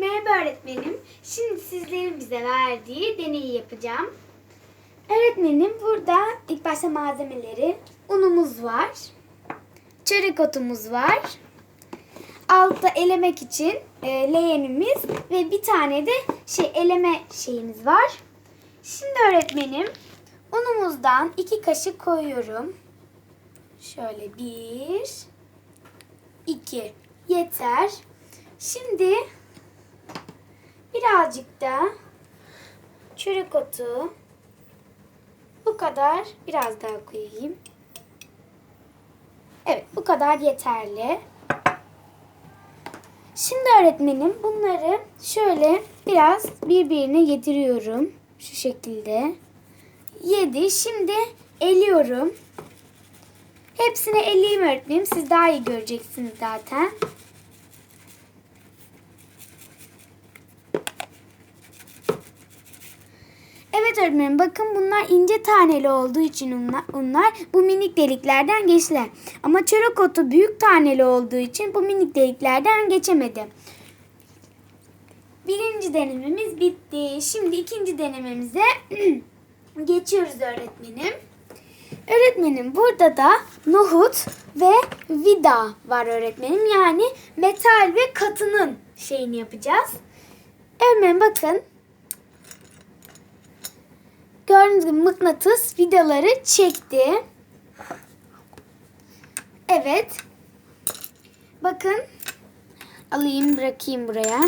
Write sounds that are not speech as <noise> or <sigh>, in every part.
Merhaba öğretmenim. Şimdi sizlerin bize verdiği deneyi yapacağım. Öğretmenim burada ilk başta malzemeleri unumuz var. Çörek otumuz var. Altta elemek için e, leğenimiz ve bir tane de şey eleme şeyimiz var. Şimdi öğretmenim unumuzdan iki kaşık koyuyorum. Şöyle bir, iki yeter. Şimdi birazcık da çörek otu bu kadar biraz daha koyayım. Evet bu kadar yeterli. Şimdi öğretmenim bunları şöyle biraz birbirine getiriyorum. Şu şekilde. Yedi. Şimdi eliyorum. Hepsini eleyeyim öğretmenim. Siz daha iyi göreceksiniz zaten. Evet öğretmenim bakın bunlar ince taneli olduğu için unlar bu minik deliklerden geçtiler. Ama çörek otu büyük taneli olduğu için bu minik deliklerden geçemedi. Birinci denememiz bitti. Şimdi ikinci denememize <clears throat> geçiyoruz öğretmenim. Öğretmenim burada da nohut ve vida var öğretmenim. Yani metal ve katının şeyini yapacağız. Öğretmenim bakın. Gördüğünüz gibi mıknatıs vidaları çekti. Evet. Bakın. Alayım bırakayım buraya.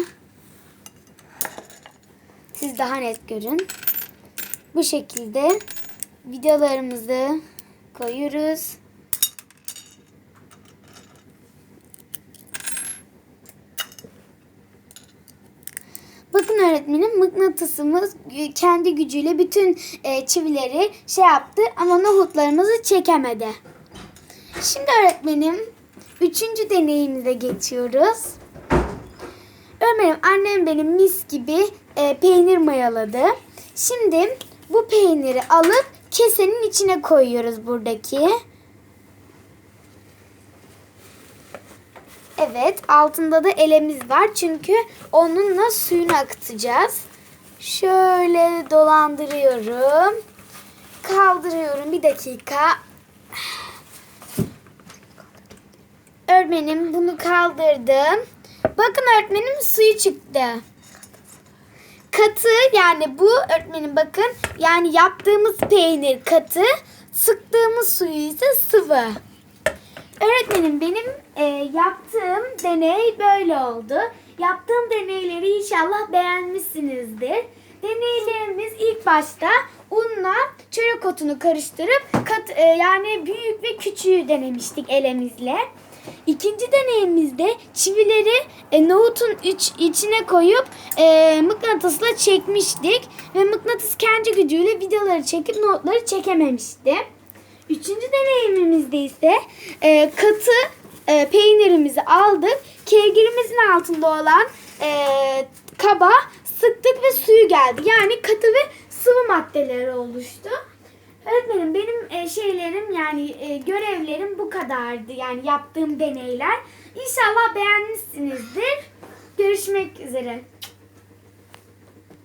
Siz daha net görün. Bu şekilde vidalarımızı koyuyoruz. Bakın öğretmenim mıknatısımız kendi gücüyle bütün e, çivileri şey yaptı ama nohutlarımızı çekemedi. Şimdi öğretmenim üçüncü deneyimize geçiyoruz. Ömer'im annem benim mis gibi e, peynir mayaladı. Şimdi bu peyniri alıp kesenin içine koyuyoruz buradaki. Evet altında da elemiz var çünkü onunla suyunu akıtacağız. Şöyle dolandırıyorum. Kaldırıyorum bir dakika. Öğretmenim bunu kaldırdım. Bakın öğretmenim suyu çıktı. Katı yani bu öğretmenim bakın yani yaptığımız peynir katı sıktığımız suyu ise sıvı. Öğretmenim benim e, yaptığım deney böyle oldu. Yaptığım deneyleri inşallah beğenmişsinizdir. Deneylerimiz ilk başta unla çörek otunu karıştırıp kat, e, yani büyük ve küçüğü denemiştik elimizle. İkinci deneyimizde çivileri e, nohutun iç, içine koyup e, mıknatısla çekmiştik. Ve mıknatıs kendi gücüyle vidaları çekip nohutları çekememişti. Üçüncü deneyimimizde ise e, katı e, peynirimizi aldık. Kevgirimizin altında olan e, kaba sıktık ve suyu geldi. Yani katı ve sıvı maddeleri oluştu. Öğretmenim benim e, şeylerim yani e, görevlerim bu kadardı. Yani yaptığım deneyler. İnşallah beğenmişsinizdir. Görüşmek üzere.